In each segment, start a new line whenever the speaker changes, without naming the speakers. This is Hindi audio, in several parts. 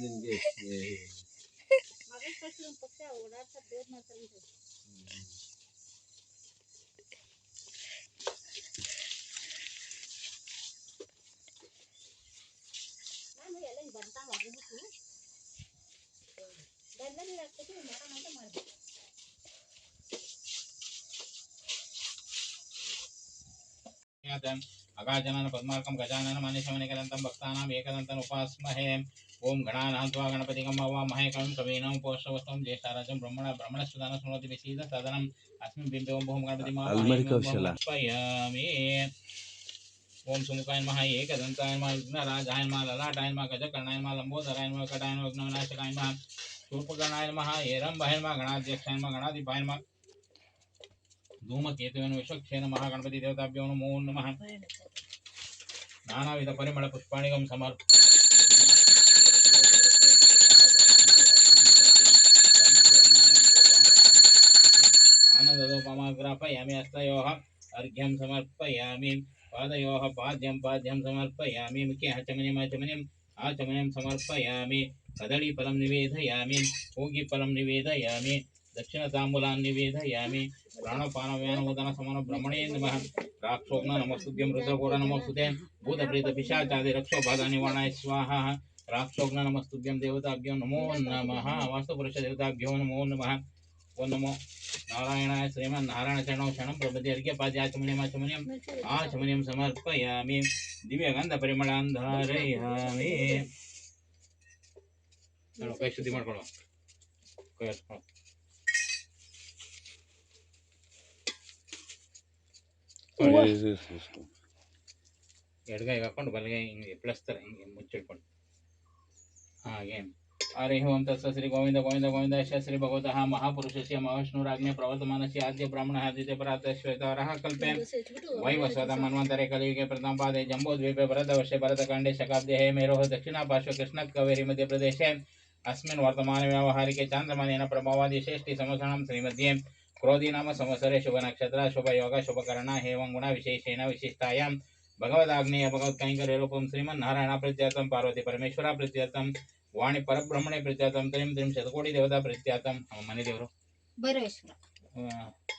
ನಿನ್ಗೆ
अगाजनन पद्मार्कं गजानन मानिशमनिकदन्तं भक्तानाम् एकदन्तम् उपास्महे ॐ गणानां त्वा गणपतिगं वामहे कविं कवीनां पोषवस्तं ज्येष्ठाराजं ब्रह्मण ब्रह्मणस्पदान शृणोति विसीद सदनम् अस्मिन् ॐ बहुं गणपति. ओम सुमुखाय नमः एकदन्ताय नमः विघ्नराजाय नमः ललाटाय नमः गजकर्णाय नमः लंबोदराय नमः कटाय नमः विघ्नविनाशकाय नमः शूर्पकर्णाय नमः हेरम्बाय नमः गणाध्यक्षाय नमः गणाधिपाय नमः धूमकेतुवे नमः विश्वक्षे नमः गणपति देवताभ्यो नमो नमः। नानाविध परिमळ आनन्दोपमाग्रापयामि हस्तयोः अर्घ्यं समर्पयामि। पादयोः पाद्यं पाद्यं समर्पयामि। मुखे आचमनीम् आचमनीम् आचमनीं समर्पयामि। कदलीफलं निवेदयामि। पूगीफलं निवेदयामि। दक्षिणताम्बूलान् निवेदयामि। प्राणपानव्यानोदनसमन ब्रह्मणे नमः। राक्षोग्न नमस्तुभ्यं रुद्रघोर नमस्तुते। भूतप्रेतपिशाचादि रक्षोबाधानिवारणाय स्वाहा। राक्षोग्न नमस्तुभ्यं देवताभ्यो नमो नमः। वास्तुपुरुषदेवताभ्यो नमो नमः। ಪೊನ್ನಮೋ ನಾರಾಯಣ ಶ್ರೀಮನ್ ನಾರಾಯಣ ಶರಣೋ ಕ್ಷಣಂ ಪ್ರಬದ್ಧರಿಗೆ ಪಾದ ಆಚಮನಿಯಂ ಆಚಮನಿಯಂ ಆಚಮನಿಯಂ ಸಮರ್ಪಯಾಮಿ. ದಿವ್ಯ ಗಂಧ ಪರಿಮಳ ಅಂಧಾರಯಾಮಿ ಕೈ ಶುದ್ಧಿ ಮಾಡ್ಕೊಳ್ಳೋ. ಎಡ್ಗೈ ಹಾಕೊಂಡು ಬಲಗೈ ಹಿಂಗೆ ಎಪ್ಪಳಿಸ್ತಾರೆ ಹಿಂಗೆ ಮುಚ್ಚಿಟ್ಕೊಂಡು. ಹಾಗೆ. हरे ओम श्री गोविंद गोविंद गोविंद श्री भगवत महापुरुष से महाविष्णुराज्ञ प्रवर्तमान से आद्य ब्राह्मण आदित्य प्रात श्वेतर कल्पे। वै वसत मन्वंतरे कलियुगे प्रथम पादे जम्बोद्वीपे भरत कांडे शकाब्दे हे मेरोः दक्षिणापार्श्व कृष्णत्कवेरि मध्यप्रदेशे अस्मिन् वर्तमानव्यावहारिके चान्द्रमानेन प्रभावादिशेष्टि समसनं श्रीमध्ये। नक्षत्र शुभ योग शुभयोग शुभकरण एवं गुणविशेषेण विशिष्टायां। भगवदाग्नेय भगवत्कैङ्कर्यरूपं श्रीमन्नारायणप्रत्यर्थं पार्वती परमेश्वरा प्रत्यर्थं वाणी परब्रह्मणे प्रत्यातम त्रिम त्रिम शतकोटि देवता प्रत्यातम मनी देवरो।
बरेश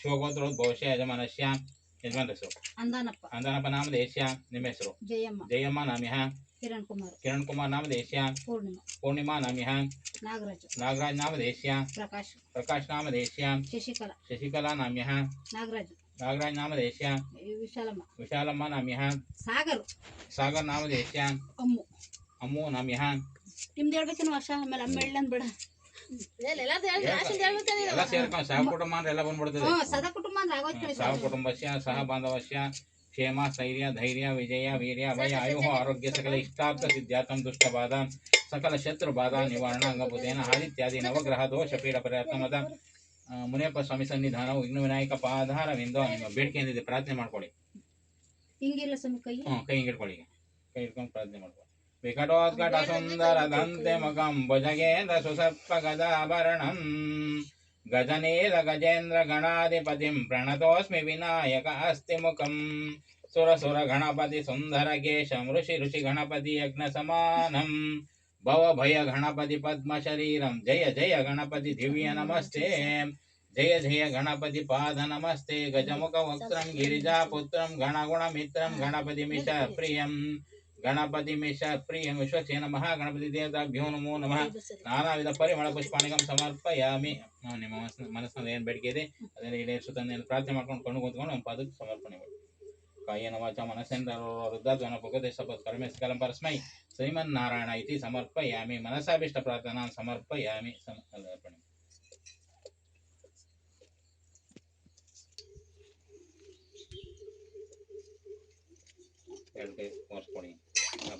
शोकोत्र भविष्य यजमान श्याम
यजमान
देशो अंदानप अंदानप नाम
देश्याम
निमेश्रो। जयम्मा।
जयम्मा नाम
यहाँ किरण कुमार
किरण
कुमार नाम
देश्याम
पूर्णिमा। पूर्णिमा
नाम
यहाँ नागराज।
नागराज
नाम देश्याम
प्रकाश।
प्रकाश नाम
देश्याम
शशिकला। शशिकला
नाम
यहाँ नागराज।
नागराज
नाम देश्याम
विशालम्मा।
विशालम्मा नाम यहाँ
सागर।
सागर नाम देश्याम
अम्मू।
अम्मू नाम यहाँ
ನಿಮ್ದು ಹೇಳ್ಬೇಕೇನು ವರ್ಷ ಆಮೇಲೆ ಅಮ್ಮ ಹೇಳಂದ್ ಬಿಡ
ಎಲ್ಲ ಸೇರ್ಕೊಂಡು ಸಹ ಕುಟುಂಬ ಅಂದ್ರೆ ಎಲ್ಲ ಬಂದ್ಬಿಡ್ತದೆ.
ಹ್ಞೂ ಸದಾ ಕುಟುಂಬ ಅಂದ್ರೆ ಆಗೋಯ್ತು
ಸಹ ಕುಟುಂಬಸ್ಯ ಸಹ ಬಾಂಧವಸ್ಯ ಕ್ಷೇಮ ಸ್ಥೈರ್ಯ ಧೈರ್ಯ ವಿಜಯ ವೀರ್ಯ ಭಯ ಆಯುಹ ಆರೋಗ್ಯ ಸಕಲ ಇಷ್ಟಾರ್ಥ ಸಿದ್ಧಾರ್ಥಂ ದುಷ್ಟಬಾಧ ಸಕಲ ಶತ್ರು ಬಾಧಾ ನಿವಾರಣ ಅಂಗಭೂತೇನ ಆದಿತ್ಯಾದಿ ನವಗ್ರಹ ದೋಷ ಪೀಡ ಪರ್ಯಾತ್ಮದ ಮುನಿಯಪ್ಪ ಸ್ವಾಮಿ ಸನ್ನಿಧಾನ ವಿಘ್ನ ವಿನಾಯಕ ಪಾಧಾರವೆಂದು ನಿಮ್ಮ ಬೇಡಿಕೆ ಏನಿದೆ ಪ್ರಾರ್ಥನೆ ಮಾಡ್ಕೊಳ್ಳಿ.
ಹಿಂಗಿಲ್ಲ ಸ್ವಾಮಿ ಕೈ.
ಹ್ಞೂ ಕೈ ಹಿಂಗೆ ಇಟ್ಕೊಳ್ಳಿ ಕೈ ಇಟ್ಕೊಂಡು ಪ್ರಾರ್ಥನೆ ಮಾಡ್ಕೊಳ್ಳಿ. विघटोत्कट सुंदर दुखमेगदाभ गजनील गजेन्द्र गणाधिपति प्रणतस्मे विनायक अस्ति मुख सुर गणपति सुंदर भवभयगणपतिपद्मशरीरं जय जय गणपति दिव्य नमस्ते। जय जय गणपति पाद नमस्ते। गजमुखवक्त्रं गिरिजापुत्रं गणपति गणपतिमिश प्रिय ಭವ ಭಯ ಗಣಪತಿ ಪದ್ಮ ಶರೀರಂ ಜಯ ಜಯ ಗಣಪತಿ ದಿವ್ಯ ನಮಸ್ತೆ ಜಯ ಜಯ ಗಣಪತಿ ಪಾದ ನಮಸ್ತೆ ಗಜಮುಖ ವಕ್ತ್ರಂ ಗಿರಿಜಾ ಪುತ್ರಂ ಗಣಗುಣ ಮಿತ್ರಂ ಗಣಪತಿ ಮಿಷ ಪ್ರಿಯಂ ಗಣಪತಿ ಮಿಷ ಪ್ರಿಯಂ ವಿಶ್ವಕ್ಷೇನ ಮಹಾಗಣಪತಿ ದೇವತಾಭ್ಯೋ ನಮೋ ನಮಃ ನಾನಾ ವಿಧ ಪರಿಮಳ ಪುಷ್ಪಾಣಿಕಂ ಸಮರ್ಪಯಾಮಿ ನಾವು ನಿಮ್ಮ ಮನಸ್ಸಿನ ಮನಸ್ಸಿನಲ್ಲಿ ಏನು ಬೇಡಿಕೆ ಇದೆ ಅದನ್ನು ಈಡೇರಿಸುತ್ತಾನೆ ಪ್ರಾರ್ಥನೆ ಮಾಡ್ಕೊಂಡು ಕೊಂಡು ಕೂತ್ಕೊಂಡು ನಮ್ಮ ಪಾದಕ್ಕೆ ಸಮರ್ಪಣೆ ಮಾಡಿ ಕಾಯೇನ ವಾಚ ಮನಸ್ಸೇಂದ್ರ ವೃದ್ಧಾಧ್ವನ ಭಗವತೆ ಸಪತ್ ಕರ್ಮೆ ಸಕಲಂ ಪರಸ್ಮೈ ಶ್ರೀಮನ್ನಾರಾಯಣ ಇತಿ ಸಮರ್ಪಯಾಮಿ ಮನಸಾಭಿಷ್ಟ ಪ್ರಾರ್ಥನಾ ಸಮರ್ಪಯಾಮಿ ಸಮರ್ಪಣೆ ಎರಡು ಕೈ ಒರೆಸ್ಕೊಡಿ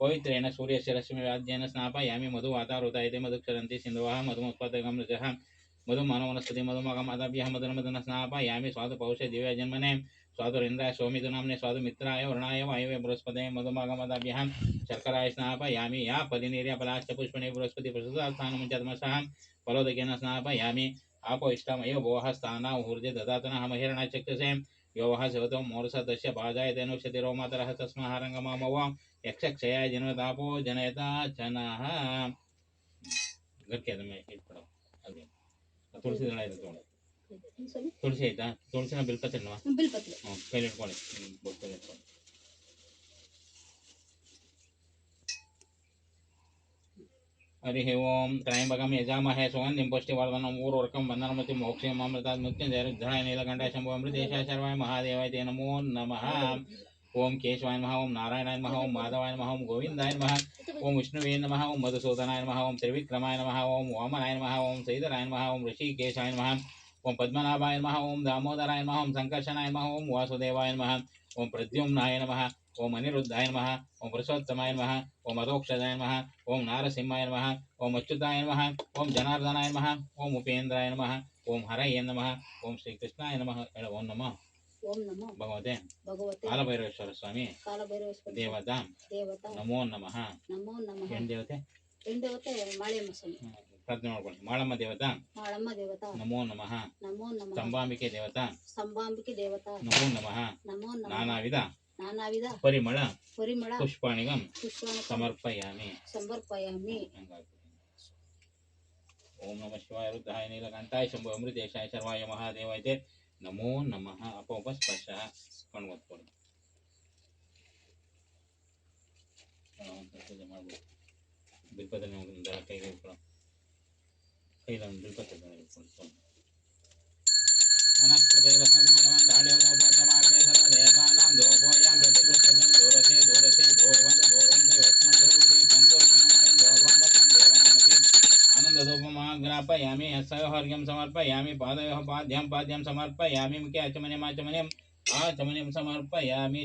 पवित्रेण सूर्यस्य रश्मिराज्येन स्नापयामि मधुवातारुताय ते मधुक्षरन्ति सिन्धुवः मधुमुत्पादकं रजः मधुमनोवनस्पति मधुमगमदाभ्यः मधुमदन स्नापयामि स्वादुपौषे दिव्यजन्मने स्वादुरेन्द्राय सौमिदुनाम्ने स्वादुमित्राय वरुणाय, वायवे बृहस्पते मधुमगमदाभ्यः शर्कराय स्नापयामि, या पदिनीर्य पलाश्च पुष्पणे, बृहस्पति प्रसुतास्थानमुञ्चतमसः फलोदकेन स्नापयामि आपोष्टमयो भोः स्थानाहुर्जे ददातनः महिरणा चक्षसे यो वः शिवतो मूर्धस्य पादाय तेनुक्षतिरो मातरः तस्मः रङ्गमामव यक्षक्षयाय जनतापो जनयता जनः ಗಟ್ಟಿ ಅದ ಮೇಲೆ ಇಟ್ಬಿಡು ಅದೇ ತುಳಸಿ ದಳ ಇದೆ ತೊಗೊಂಡು
ಸ್ವಾಮಿ
ತುಳಸಿ ಆಯ್ತಾ ತುಳಸಿನ ಬಿಲ್ಪತ್ತೆನ್ನುವ
ಬಿಲ್ಪತ್ರೆ
ಹ್ಞೂ ಕೈಲಿ ಇಟ್ಕೊಳ್ಳಿ ಹ್ಮ್, ಬೊಕ್ಕಲ್ಲಿ ಇಟ್ಕೊಳ್ಳಿ हरि ओम त्रयंबकम यजामहे सुगंधिं पुष्टिवर्धनम् ऊर्वकं वन्दनमति मोक्षमृतात् मृत्युञ्जयरुद्धराय नीलकण्ठाय शम्भुमृतेशाय सर्वाय महादेवाय, ते नमो नमः। ओम केशवाय नमः, ओम नारायणाय नमः, ओम माधवाय नमः, ओम गोविंदाय नमः, ओम विष्णुवे नमः, ओम मधुसूदनाय नमः, ओम त्रिविक्रमाय नमः, ओम वामनाय नमः, ओम सैदराय नमः, ओम ऋषिकेशाय नमः। ఓం పద్మనాభాయ నమ ఓం దామోదరాయ నమ ఓం సంకర్షణాయ నమ ఓం వాసుదేవాయ నమ ఓం ప్రద్యుమ్నాయ నమ ఓం అనిరుద్ధాయ నమ ఓం పురుషోత్తమాయ నమ ఓం అధోక్షదాయ నమ ఓం నారసింహాయ నమ ఓం అచ్యుతాయ నమ ఓం జనార్దనాయ నమ ఓం ఉపేంద్రాయ నమ ఓం
హరయ్య నమ
ఓం
శ్రీకృష్ణాయ
నమ ఓం
నమ
భగవతే
కాలభైరవేశ్వర
స్వామి దేవత
నమో నమ
ఏం దేవతే
ఏం దేవತೆ మాళేమ
స్వామి ಪ್ರಾರ್ಥನೆ ಮಾಡ್ಕೊಳ್ಳಿ ಮಾಳಮ್ಮ ದೇವತಾ
ಮಾಳಮ್ಮ ದೇವತಾ
ನಮೋ ನಮಃ.
ನಮೋ ನಮಃ.
ಸಂಬಾಂಬಿಕೆ ದೇವತಾ
ಸಂಬಾಂಬಿಕೆ ದೇವತಾ
ನಮೋ ನಮಃ.
ನಮೋ ನಮಃ.
ನಾನಾ ವಿಧ
ನಾನಾ ವಿಧ
ಪರಿಮಳ
ಪರಿಮಳ
ಪುಷ್ಪಾಣಿಗಂ
ಪುಷ್ಪಾಣ
ಸಮರ್ಪಯಾಮಿ.
ಸಮರ್ಪಯಾಮಿ.
ಓಂ ನಮ ಶಿವಾಯ ರುದ್ರಾಯ ನೀಲಕಂಠಾಯ ಶಂಭು ಅಮೃತೇಶಾಯ ಸರ್ವಾಯ ಮಹಾದೇವೈತೆ. ನಮೋ ನಮಃ. ಅಪೋಪಸ್ಪರ್ಶ. ಕಣ್ಣು ಒತ್ಕೊಳ್ಳಿ ಪೂಜೆ ಮಾಡ್ಬೋದು. ಬಿಲ್ಪದಲ್ಲಿ ಕೈಗೆ ಇಟ್ಕೊಳ್ಳೋ ಕೈಲ ಒಂದು ಬಿಲ್ಪತ್ತೆ ಇಟ್ಕೊಂಡು ವನಸ್ಪತಿ ರಸದ್ಭುತಮಂದಾಳ್ಯೋಪತಮಾಗ್ನೇ ಸರ್ವದೇವಾನಾಂ ದೋಪೋಯಾಂ ಪ್ರತಿಗೃಹ್ಯದಂ ದೂರಸೆ ದೂರಸೆ ದೂರವಂತ ದೂರವಂತ ಯಸ್ಮ ದೂರವತಿ ತಂದೂರ್ವಯಮಯಂ ದೋರ್ವಾಮಕಂ ದೇವನಾಮಸಿ ಆನಂದಧೂಪಮಾಗ್ರಾಪಯಾಮಿ ಹಸ್ತಯೋರ್ಘ್ಯಂ ಸಮರ್ಪಯಾಮಿ ಪಾದಯೋಃ ಪಾದ್ಯಂ ಪಾದ್ಯಂ ಸಮರ್ಪಯಾಮಿ ಮುಖೆ ಆಚಮನ್ಯಂ ಆಚಮನ್ಯಂ ಆಚಮನ್ಯಂ ಸಮರ್ಪಯಾಮಿ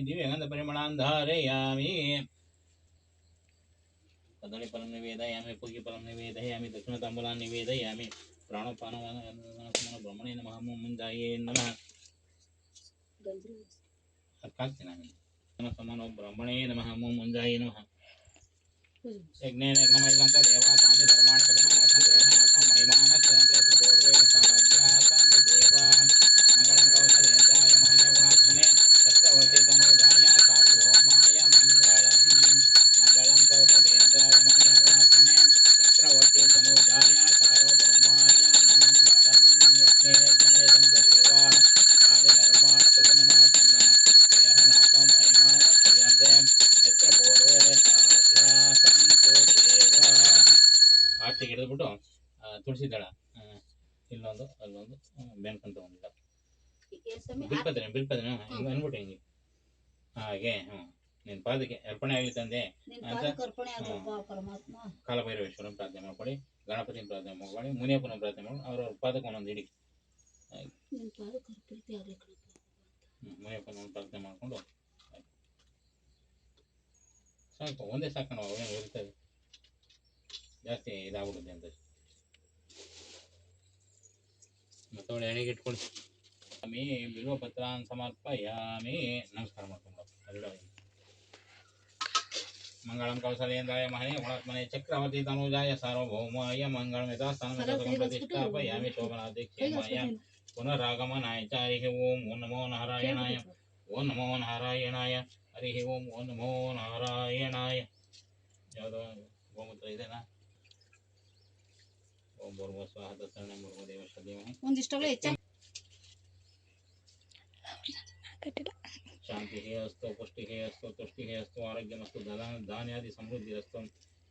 कदळीफलं निवेदयामि पूगीफलं निवेदयामि दक्षिणताम्बूलान् निवेदयामि प्राणोपानमनो भ्रमणेन महमो मुञ्जाये
नमः
काल्तिनामि समनो ब्रह्मणे नमः मुंजाई मुञ्जाये नमः। यज्ञेन यज्ञमयिकन्त ದೇವಾ ಮಂಗಳಂ ಕೌಸಲೇಂದ್ರಾಯ ಮಹನ್ಯ ಗುಣಾತ್ಮನೆ ಚಕ್ರವರ್ತಿ ತನೋಜಾಯ ಸಾರ್ವಭೌಮಾಯ ಮಂಗಳಂ ಮಂಗಳಂ ಕೌಸಲೇಂದ್ರಾಯ ಮಹನ್ಯ ಗುಣಾತ್ಮನೆ ಚಕ್ರವರ್ತಿ ತನೋಜಾಯ ಸಾರ್ವಭೌಮಾಯ ಮಂಗಳಂ ಯಜ್ಞೇ ಯಜ್ಞಮಯಂತ ದೇವಾ ತಾಂತಿ ಧರ್ಮಾಣ ಕಥಮ ಯಾಸಂತ ಯಹ ಅಕಂ ಮಹಿಮಾನ ಚರಂತೆ ಯತ್ರ ಪೂರ್ವೇ ಸಾಧ್ಯಾಸಂತು ದೇವಾ ಆಚೆಗೆ ಹಿಡಿದ್ಬಿಟ್ಟು ಆ, ತುಳಸಿ ದಳ ಆ, ಇಲ್ಲೊಂದು ಅಲ್ಲೊಂದು ಬೆನ್ಕಂತ ಒಂದಿಲ್ಲ
ಸ್ವಾಮಿ
ಬಿಲ್ಪದ್ರೆ ಬಿಲ್ಪದ್ರೆ ಹಿಂಗೆ ಅನ್ಬಿಟ್ಟು ಹಿಂಗೆ ಹಾಗೆ ಹ್ಞೂ ನಿನ್ನ ಪಾದಕ್ಕೆ ಅರ್ಪಣೆ ಆಗಲಿ ತಂದೆ.
ಕಾಲಭೈರವೇಶ್ವರ
ಅಂತ? ಕಾಲಭೈರವೇಶ್ವರನ ಪ್ರಾರ್ಥನೆ ಮಾಡ್ಕೊಳ್ಳಿ ಗಣಪತಿ ಪ್ರಾರ್ಥನೆ ಮಾಡ್ಕೊಳ್ಳಿ ಮುನಿಯಪ್ಪನ ಪ್ರಾರ್ಥನೆ ಮಾಡಿ ಅವ್ರವ್ರ ಪಾದಕ್ಕೆ ಒಂದೊಂದು ಇಡಿ ಮುನಿಯಪ್ಪನ ಪ್ರಾರ್ಥನೆ ಮಾಡಿಕೊಂಡು ಸಾಕು ಒಂದೇ ಸಾಕಣ ಅವೇನು ಇರ್ತದೆ ಜಾಸ್ತಿ ಇದಾಗ್ಬಿಡುತ್ತೆ ಅಂತ. ಮತ್ತೆ ಅವಳು ಎಣೆಗೆ ಇಟ್ಕೊಳ್ಳಿ. ಸ್ವಾಮಿ ಬಿಲ್ವ ಪತ್ರಾನ್ ಸಮರ್ಪಯಾಮಿ. ನಮಸ್ಕಾರ ಮಾಡ್ಕೊಂಡು ಎಲ್ಲ ಮಂಗಳಂ ಕೌಸಲೇಂದ್ರಾಯ ಮಹನೇ ಗುಣಾತ್ಮನೆ ಚಕ್ರವರ್ತಿ ತನುಜಾಯ ಸಾರ್ವಭೌಮಾಯ ಮಂಗಳಂ ಯಥಾಸ್ಥಾನ ಪ್ರತಿಷ್ಠಾಪಯಾಮಿ ಶೋಭನಾದಿ ಕ್ಷೇಮಾಯ ಪುನರಾಗಮನಾಯ ಚ ಹರಿ ಓಂ ಓಂ ನಮೋ ನಾರಾಯಣಾಯ ಓಂ ನಮೋ ನಾರಾಯಣಾಯ ಹರಿ ಓಂ ಓಂ ನಮೋ ನಾರಾಯಣಾಯ ಯಾವುದೋ ಗೋಮೂತ್ರ ಇದೆನಾ ಓಂ ಭೂರ್ಭುವ ಸ್ವಾಹ ತತ್ಸರಣೆ ಭೂರ್ಭುವ ದೇವ ಶ್ರದ್ಧೇಮಹಿ
ಒಂದಿಷ್ಟಲ್ಲ ಹೆಚ್ಚಾಗಿ
ಶಾಂತಿ ಅಸ್ತು ಪುಷ್ಟಿ ಅಸ್ತು ತುಷ್ಟಿ ಅಸ್ತು ಆರೋಗ್ಯಮಸ್ತು ದದ ಧಾನ್ಯಾದಿ ಸಮೃದ್ಧಿರಸ್ತು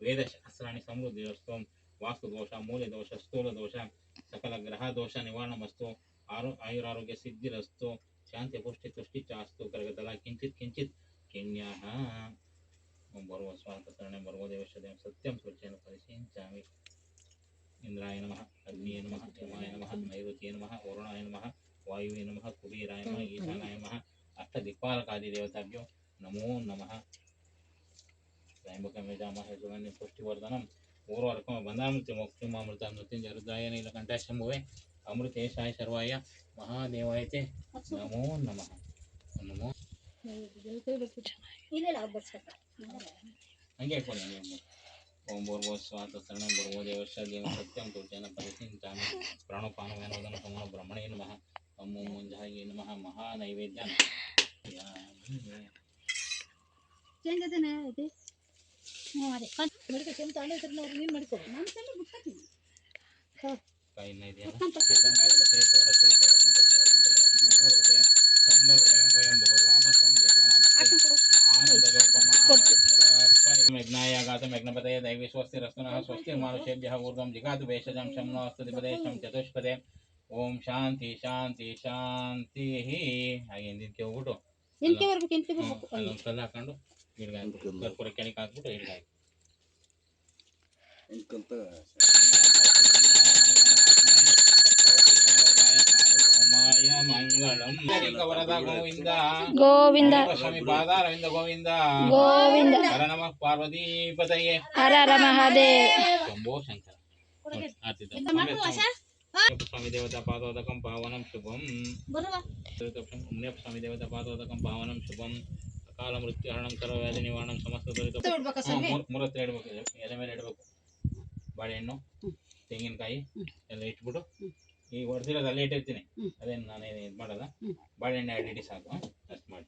ವೇದಶಾಸ್ತ್ರಾಣಿ ಸಮೃದ್ಧಿರಸ್ತು ವಾಸ್ತು ದೋಷ ಮೂಲ ದೋಷ ಸ್ಥೂಲ ದೋಷ ಸಕಲ ಗ್ರಹ ದೋಷ ನಿವಾರಣಮಸ್ತು ಆರೋ ಆಯುರಾರೋಗ್ಯ ಸಿದ್ಧಿರಸ್ತು ಶಾಂತಿ ಪುಷ್ಟಿ ತುಷ್ಟಿ ಚಾಸ್ತು ಕರಗತಲ ಕಿಂಚಿತ್ ಕಿಂಚಿತ್ ಕಿಣ್ಯಃ ಓಂ ಬರುವ ಸ್ವಾತ ಶರಣೆ ಬರುವ ದೇವಶ್ರದೇವ ಸತ್ಯಂ ಸ್ವಚ್ಛೇನ ಪರಿಶೀಲಿಂಚಾಮಿ ಇಂದ್ರಾಯ ನಮಃ ಅಗ್ನಿಯ ನಮಃ ಯಮಾಯ ನಮಃ ನೈಋತ್ಯ ನಮಃ ವರುಣಾಯ ನಮಃ ವಾಯುವೇ ನಮಃ ಕುಬೇರಾಯ ನಮಃ ಈಶಾನಾಯ ನಮಃ ಅಷ್ಟದಿಕ್ಪಾಲಕಾದಿ ದೇವತಾಭ್ಯೋ ನಮೋ ನಮಃ ತ್ರಯಂಬಕಂ ಯಜಾಮಹೇ ಸುಗಂಧಿಂ ಪುಷ್ಟಿವರ್ಧನಂ ಪೂರ್ವರ್ಕಮ ಬಂಧಾಮೃತ್ಯ ಮೋಕ್ಷಮಾಮೃತ ಮೃತ್ಯುಂಜಯ ರುದ್ರಾಯ ನೀಲಕಂಠ ಶಂಭುವೆ ಅಮೃತೇಶಾಯ ಸರ್ವಾಯ ಮಹಾದೇವಾಯತೆ ನಮೋ ನಮಃ ನಮೋ
ಇಲ್ಲ ಇಲ್ಲ ಅವ್ರು ಬರ್ಸ್ಕೊತ.
ಹಂಗೆ ಇಟ್ಕೊಳ್ಳಿ ಹಂಗೆ ಇಟ್ಕೊಳ್ಳಿ. ಓಂ ಭೂರ್ಭುವ ಸ್ವಾತ ಶರಣಂ ಭರ್ಗೋ ದೇವಶ್ಚ ದೇವ ಸತ್ಯಂ ತುರ್ಜನ ಪರಿಚಿಂತಾಮಿ ಪ್ರಾಣಪಾನವೇನೋದನ ಸಮೋ ಬ್ರಹ್ಮಣೇ ನಮಃ ಓಂ ಓಂ ಮುಂಜಾಯಿ ನಮಃ ಮಹಾ ನೈವೇದ್ಯ
ಚೇಂಜ್ ಅದೇನೆ ಇದೆ ಹ್ಞೂ ಅದೇ ಕಣ್ ಮಡಿಕೆ ಕೆಂಪು ತಾಂಡ ಇದ್ರೆ ನಾವು ನೀನು ಮಡಿಕೋ ನಾನು ತಂದು ಬಿಡ್ತೀನಿ
ಕೈ ನೈದ್ಯ
ಕೊಡ್ತಾನೆ
ಗೌರತೆ ಗೌರತೆ ಗೌರವಂತ ಗೌರವಂತ ಯಜ್ಞ ಗೌರವತೆ ಸಂದರ್ ವಯಂ ವಯಂ ಗೌರವಾಮ ಸ್ವಂ ದೇವನಾಮತೆ
ಹಾಕ್ತೀನಿ ಕೊಡು
यज्ञायागातं यज्ञपतये दैवी स्वस्ति रस्तुनः स्वस्ति मानुषेभ्यः ऊर्ध्वं जिगातु भेषजं शं नो अस्तु दिपदेशं चतुष्पदे ಓಂ ಶಾಂತಿ ಶಾಂತಿ ಶಾಂತಿ ಹಾಗೆ ಹಿಂದಿನ ಹೋಗ್ಬಿಟ್ಟು
ಎಂಟ್ಕೆ ಬರ್ಬೇಕು ಎಂಟ್ಕೆ ಬರ್ಬೇಕು
ಅಲ್ಲೊಂದು ಕಲ್ಲು ಹಾಕೊಂಡು ಹಿಡ್ಗ ಹಾಕ್ಬಿಟ್ಟು ಕರ್ಪೂರ ಕೆಳಗೆ ಹಾಕ್ಬಿಟ್ಟು ಹಿಡ್ಗ ಹಾಕಿ ಮಂಗಳಂ ವರದ ಗೋವಿಂದ
ಗೋವಿಂದ
ಸ್ವಾಮಿ ಪಾದಾರವಿಂದ ಗೋವಿಂದ
ಗೋವಿಂದ
ಹರ ನಮಃ ಪಾರ್ವತೀಪತಯೇ
ಹರ ಹರ ಮಹಾದೇವ್
ಶಂಭೋ ಶಂಕರ ನೋಡಿ, స్వామి దేవత పాదోదకం
పావనం
శుభం స్వామి దేవత పాదోదకం పావనం శుభం ಅಕಾಲ ಮೃತ್ಯು ಹರಣಂ ಸರ್ವ ವ್ಯಾಧಿ ನಿವಾರಣಂ ಸಮಸ್ತ ದೊರೆತ ಮೂರತ್ರ ಇಡಬೇಕು ಎಲೆ ಮೇಲೆ ಇಡಬೇಕು ಬಾಳೆಹಣ್ಣು ತೆಂಗಿನಕಾಯಿ ಎಲ್ಲ ಇಟ್ಬಿಟ್ಟು ಈಗ ಹೊಡೆದಿರೋದು ಅಲ್ಲೇ ಇಟ್ಟಿರ್ತೀನಿ ಅದೇನು ನಾನು ಇದು ಮಾಡಲ್ಲ. ಬಾಳೆಹಣ್ಣು ಎರಡು ಇಡಿ ಸಾಕು ಅಷ್ಟು ಮಾಡಿ.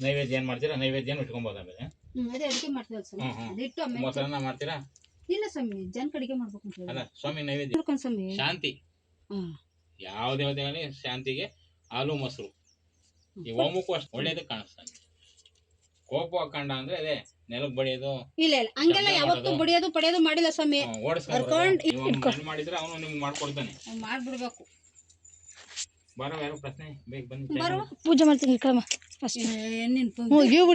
ನೈವೇದ್ಯ ಏನು ಮಾಡ್ತೀರಾ? ನೈವೇದ್ಯ ಏನು ಇಟ್ಕೊಬೋದು ಆಮೇಲೆ? ಮಾಡ್ತೀರಾ?
ಇಲ್ಲ ಸ್ವಾಮಿ ಜನ ಕಡೆಗೆ ಮಾಡ್ಬೇಕು ಅಂತ
ಅಲ್ಲ
ಹೇಳಿ
ಸ್ವಾಮಿ ನೈವೇದ್ಯ.
ನೋಡ್ಕೊಂಡು ಸ್ವಾಮಿ.
ಶಾಂತಿ.
ಹ್ಮ್
ಯಾವ ದೇವತೆ ಶಾಂತಿಗೆ ಹಾಲು ಮೊಸರು. ಈ ಓಮಕ್ಕೂ ಅಷ್ಟು ಒಳ್ಳೇದು ಕಾಣಿಸ್ತಾನೆ ಕೋಪ ಹಾಕೊಂಡ ಅಂದ್ರೆ ಅದೇ ನೆಲಕ್ಕೆ ಬಡಿಯೋದು.
ಇಲ್ಲ ಇಲ್ಲ ಹಂಗೆಲ್ಲ
ಯಾವತ್ತು
ಯಾವತ್ತೂ
ಮಾಡೋದು.
ಬಡಿಯೋದು ಪಡೆಯೋದು ಮಾಡಿಲ್ಲ ಸ್ವಾಮಿ.
ಓಡಿಸ್ಕೊಂಡು
ಕರ್ಕೊಂಡ್
ಮಾಡಿದ್ರೆ ಅವನು ನಿಮ್ಗೆ ಮಾಡ್ಕೊಡ್ತಾನೆ.
ಅವ್ನ್ ಮಾಡ್ಬಿಡ್ಬೇಕು.
ಬರೋ ಯಾರೋ ಪ್ರಶ್ನೆ ಬೇಗ ಬನ್ನಿ.
ಬರುವ.
ಪೂಜೆ ಮಾಡ್ತೀನಿ ಕ್ರಮ. ಅಷ್ಟೇ.
ಏ, ನಿನ್
ಹ್ಞೂ ಇವ್